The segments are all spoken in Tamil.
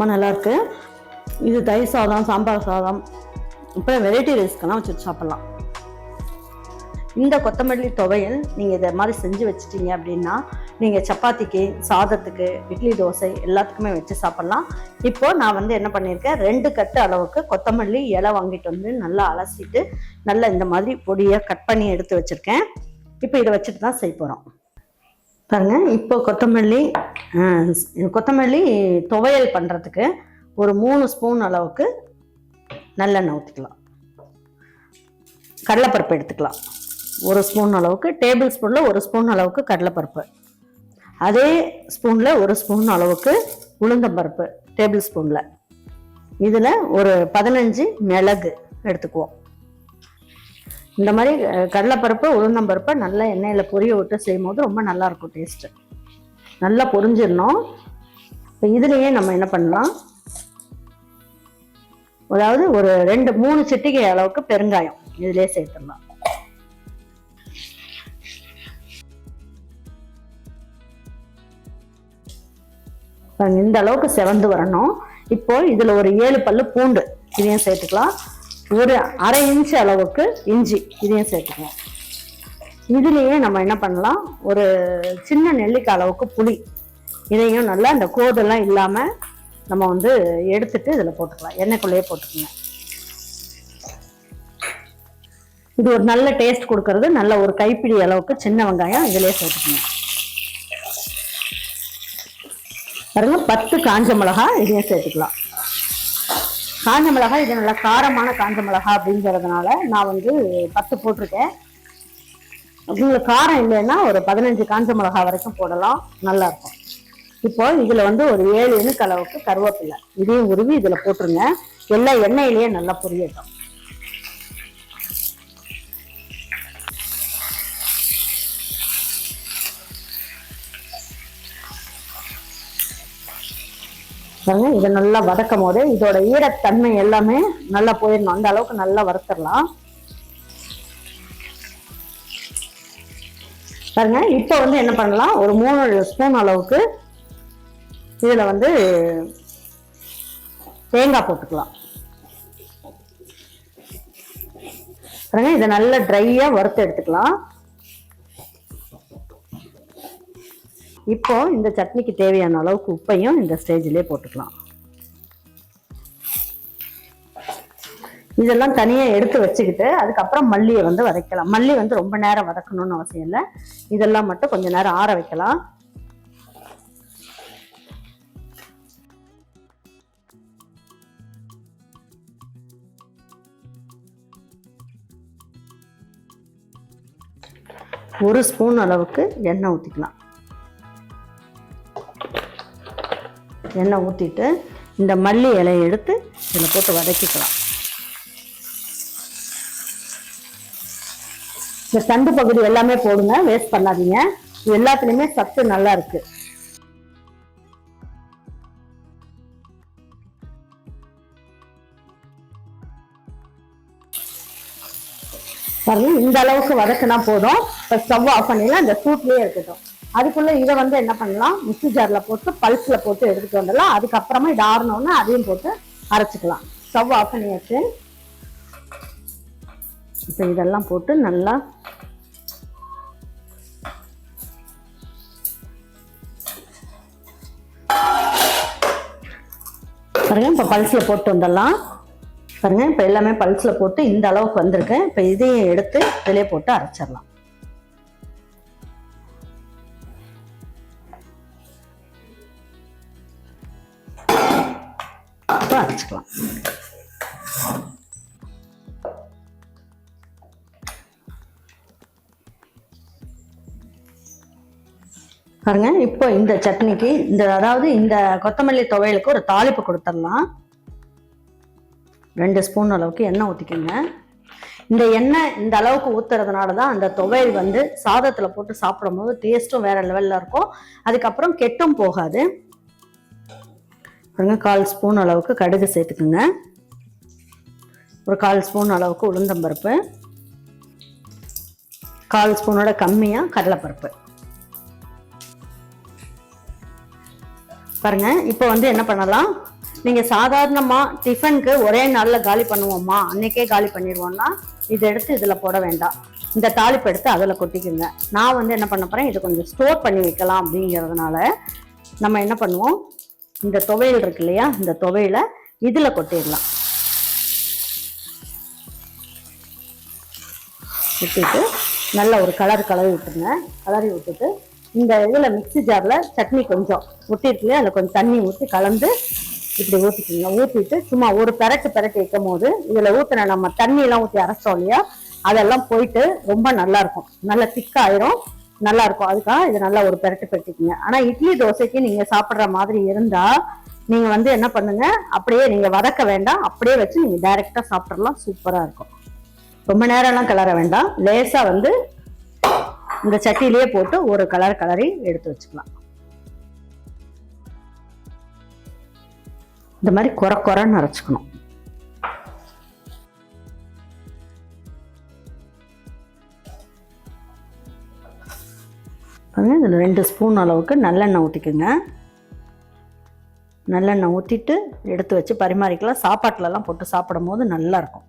ரொம்ப நல்லாயிருக்கு. இது தயிர் சாதம் சாம்பார் சாதம் அப்புறம் வெரைட்டி ரைஸ்க்கெல்லாம் வச்சுட்டு சாப்பிட்லாம். இந்த கொத்தமல்லி துவையல் நீங்கள் இதை மாதிரி செஞ்சு வச்சிட்டீங்க அப்படின்னா நீங்கள் சப்பாத்திக்கு சாதத்துக்கு இட்லி தோசை எல்லாத்துக்குமே வச்சு சாப்பிட்லாம். இப்போது நான் வந்து என்ன பண்ணியிருக்கேன் ரெண்டு கட்டு அளவுக்கு கொத்தமல்லி இலை வாங்கிட்டு வந்து நல்லா அலசிட்டு நல்லா இந்த மாதிரி பொடியாக கட் பண்ணி எடுத்து வச்சுருக்கேன். இப்போ இதை வச்சுட்டு தான் செய்ய போகிறோம் பாருங்க இப்போ கொத்தமல்லி கொத்தமல்லி துவையல் பண்ணுறதுக்கு ஒரு மூணு ஸ்பூன் அளவுக்கு நல்லெண்ணெய் ஊற்றிக்கலாம் கடலைப்பருப்பு எடுத்துக்கலாம். ஒரு ஸ்பூன் அளவுக்கு டேபிள் ஸ்பூனில் ஒரு ஸ்பூன் அளவுக்கு கடலைப்பருப்பு. அதே ஸ்பூனில் ஒரு ஸ்பூன் அளவுக்கு உளுந்தம்பருப்பு டேபிள் ஸ்பூனில் இதில் ஒரு பதினஞ்சு மிளகு எடுத்துக்குவோம். இந்த மாதிரி கடலைப்பருப்பு உளுந்தம்பருப்பை நல்லா எண்ணெயில் பொரிய விட்டு செய்யும் போது ரொம்ப நல்லா இருக்கும் டேஸ்ட்டு நல்லா பொரிஞ்சிடணும். இப்போ இதுலேயே நம்ம என்ன பண்ணலாம்? அதாவது ஒரு ரெண்டு மூணு சிட்டிகை அளவுக்கு பெருங்காயம் இதுலயே சேர்த்துடலாம். இந்த அளவுக்கு செவந்து வரணும். இப்போ இதுல ஒரு ஏழு பல்லு பூண்டு இதையும் சேர்த்துக்கலாம். ஒரு அரை இன்ச் அளவுக்கு இஞ்சி இதையும் சேர்த்துக்கலாம் இதுலேயே நம்ம என்ன பண்ணலாம்? ஒரு சின்ன நெல்லிக்காய் அளவுக்கு புளி. இதையும் நல்லா இந்த கோதெல்லாம் இல்லாமல் நம்ம வந்து எடுத்துட்டு இதில் போட்டுக்கலாம். எண்ணெய்க்குள்ளேயே போட்டுக்கோங்க. இது ஒரு நல்ல டேஸ்ட் கொடுக்கறது. நல்ல ஒரு கைப்பிடி அளவுக்கு சின்ன வெங்காயம் இதிலே சேர்த்துக்கணும் பாருங்க பத்து காஞ்ச மிளகா இதையும் சேர்த்துக்கலாம். காஞ்ச மிளகா இது நல்லா காரமான காஞ்ச மிளகா அப்படிங்கிறதுனால நான் வந்து பத்து போட்டிருக்கேன். உங்களுக்கு காரம் இல்லைன்னா ஒரு பதினஞ்சு காஞ்ச மிளகா வரைக்கும் போடலாம். நல்லா இருக்கும். இப்போ இதில் வந்து ஒரு ஏழு எண்ணுக்கு அளவுக்கு கருவேப்பிலை. இதையும் உருவி இதில் போட்டுருங்க. எல்லா எண்ணெயிலேயே நல்லா பொரியட்டும். பாருங்க இதை நல்லா வதக்கும் போது இதோட ஈரத்தன்மை எல்லாமே நல்லா போயிடணும். அந்த அளவுக்கு நல்லா வறுத்துடலாம். பாருங்க இப்போ வந்து என்ன பண்ணலாம்? ஒரு மூணு ஸ்பூன் அளவுக்கு இதில் வந்து தேங்காய் போட்டுக்கலாம். பாருங்க இதை நல்லா ட்ரையாக வறுத்து எடுத்துக்கலாம். இப்போ இந்த சட்னிக்கு தேவையான அளவுக்கு உப்பையும் இந்த ஸ்டேஜிலே போட்டுக்கலாம். இதெல்லாம் தனியாக எடுத்து வச்சுக்கிட்டு அதுக்கப்புறம் மல்லியை வந்து வதக்கலாம். மல்லி வந்து ரொம்ப நேரம் வதக்கணும்னு அவசியம் இல்லை. இதெல்லாம் மட்டும் கொஞ்சம் நேரம் ஆற வைக்கலாம். ஒரு ஸ்பூன் அளவுக்கு எண்ணெய் ஊற்றிக்கலாம் எண்ணெய் ஊற்றிட்டு இந்த மல்லி இலையை எடுத்து இதில் போட்டு வதக்கிக்கலாம். இந்த தண்டு பகுதி எல்லாமே போடுங்க வேஸ்ட் பண்ணாதீங்க. இது எல்லாத்துலேயுமே சத்து நல்லா இருக்கு. பாருங்க இந்த அளவுக்கு வதக்குனா போதும். இப்போ ஸ்டவ் ஆஃப் பண்ணிடலாம் இந்த சூட்லேயே இருக்கட்டும் அதுக்குள்ள இதை வந்து என்ன பண்ணலாம்? மிக்சி ஜாரில் போட்டு பல்ஸில் போட்டு எடுத்துட்டு வந்துடலாம். அதுக்கப்புறமா இது ஆறணும்னு அதையும் போட்டு அரைச்சிக்கலாம். ஸ்டவ் ஆஃப் பண்ணியாச்சு. இப்போ இதெல்லாம் போட்டு நல்லா பாருங்க இப்போ பல்ஸில் போட்டு வந்துடலாம். பாருங்க இப்போ எல்லாமே பல்ஸில் போட்டு இந்த அளவுக்கு வந்திருக்கேன் இப்போ இதையும் எடுத்து வெளியே போட்டு அரைச்சிடலாம். இப்போ அரைச்சிக்கலாம். பாருங்க இப்போ இந்த சட்னிக்கு இந்த அதாவது இந்த கொத்தமல்லி துவையலுக்கு ஒரு தாளிப்பு கொடுத்துடலாம். ரெண்டு ஸ்பூன் அளவுக்கு எண்ணெய் ஊற்றிக்கோங்க இந்த எண்ணெய் இந்த அளவுக்கு ஊற்றுறதுனால தான் அந்த துவையல் வந்து சாதத்தில் போட்டு சாப்பிடும்போது டேஸ்ட்டும் வேற லெவலில் இருக்கும். அதுக்கப்புறம் கெட்டும் போகாது. பாருங்க கால் ஸ்பூன் அளவுக்கு கடுகு சேர்த்துக்குங்க. ஒரு கால் ஸ்பூன் அளவுக்கு உளுந்தம்பருப்பு கால் ஸ்பூனோட கம்மியாக கடலைப்பருப்பு. பாருங்க இப்போ வந்து என்ன பண்ணலாம்? நீங்கள் சாதாரணமாக டிஃபனுக்கு ஒரே நாளில் காலி பண்ணுவோமா? அன்னைக்கே காலி பண்ணிடுவோம்னா இதை எடுத்து இதில் போட வேண்டாம். இந்த தாளிப்பு எடுத்து அதில் கொட்டிக்குங்க. நான் வந்து என்ன பண்ண போகிறேன் இதை கொஞ்சம் ஸ்டோர் பண்ணி வைக்கலாம் அப்படிங்கிறதுனால நம்ம என்ன பண்ணுவோம்? இந்த துவையல் இருக்கு இல்லையா இந்த துவையலை இதில் கொட்டிடலாம். விட்டுட்டு நல்ல ஒரு கலர் கலரி விட்டுருங்க. கலரி விட்டுட்டு இந்த இதில் மிக்ஸி ஜாரில் சட்னி கொஞ்சம் ஊற்றிருக்கு அதில் கொஞ்சம் தண்ணி ஊற்றி கலந்து இப்படி ஊற்றிக்கோங்க ஊற்றிட்டு சும்மா ஒரு பெரட்டு பெரட்டி வைக்கும் போது இதில் ஊற்றின நம்ம தண்ணியெல்லாம் ஊற்றி அரைச்சோம் இல்லையா அதெல்லாம் போயிட்டு ரொம்ப நல்லா இருக்கும். திக்காயிரும் நல்லா இருக்கும் அதுக்காக இது நல்லா ஒரு பெரட்டு பெரட்டிக்கிங்க. ஆனால் இட்லி தோசைக்கு நீங்கள் சாப்பிட்ற மாதிரி இருந்தால் நீங்கள் வந்து என்ன பண்ணுங்க அப்படியே நீங்கள் வதக்க வேண்டாம் அப்படியே வச்சு நீங்கள் டைரெக்டாக சாப்பிட்றலாம் சூப்பராக இருக்கும். ரொம்ப நேரம்லாம் கிளற வேண்டாம். லேசாக வந்து இந்த சட்டியிலேயே போட்டு ஒரு கலர் கலரி எடுத்து வச்சுக்கலாம். இந்த மாதிரி குறை குறைன்னு அரைச்சிக்கணும். இதில் ரெண்டு ஸ்பூன் அளவுக்கு நல்லெண்ணெய் ஊற்றிக்குங்க நல்லெண்ணெய் ஊற்றிட்டு எடுத்து வச்சு பரிமாறிக்கலாம். சாப்பாட்டிலலாம் போட்டு சாப்பிடும் போது நல்லாயிருக்கும்.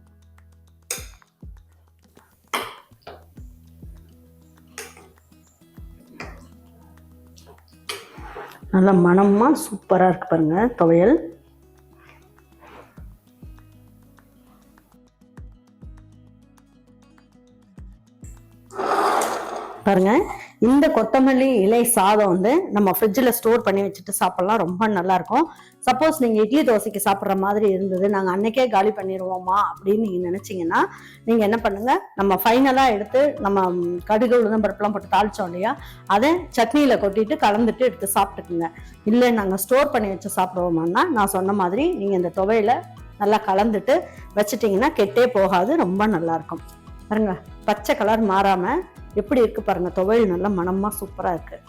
நல்லா மனமாக சூப்பராக இருக்கு பாருங்கள் துவையல். பாருங்க இந்த கொத்தமல்லி இலை சாதம் வந்து நம்ம ஃப்ரிட்ஜில் ஸ்டோர் பண்ணி வச்சுட்டு சாப்பிட்லாம். ரொம்ப நல்லாயிருக்கும். சப்போஸ் நீங்கள் இட்லி தோசைக்கு சாப்பிட்ற மாதிரி இருந்தது நாங்கள் அன்னைக்கே காலி பண்ணிடுவோமா அப்படின்னு நீங்கள் நினச்சிங்கன்னா நீங்கள் என்ன பண்ணுங்கள் நம்ம ஃபைனலாக எடுத்து நம்ம கடுகு உளுந்தம்பருப்புலாம் போட்டு தாளித்தோம் இல்லையா? அதை சட்னியில் கொட்டிட்டு கலந்துட்டு எடுத்து சாப்பிட்டுக்குங்க. இல்லை நாங்கள் ஸ்டோர் பண்ணி வச்சு சாப்பிடுவோமான்னா நான் சொன்ன மாதிரி நீங்கள் இந்த துவையில நல்லா கலந்துட்டு வச்சிட்டிங்கன்னா கெட்டே போகாது. ரொம்ப நல்லாயிருக்கும். பாருங்க பச்சை கலர் மாறாமல் எப்படி இருக்குது பாருங்க துவையல் நல்லா மனமாக சூப்பராக இருக்குது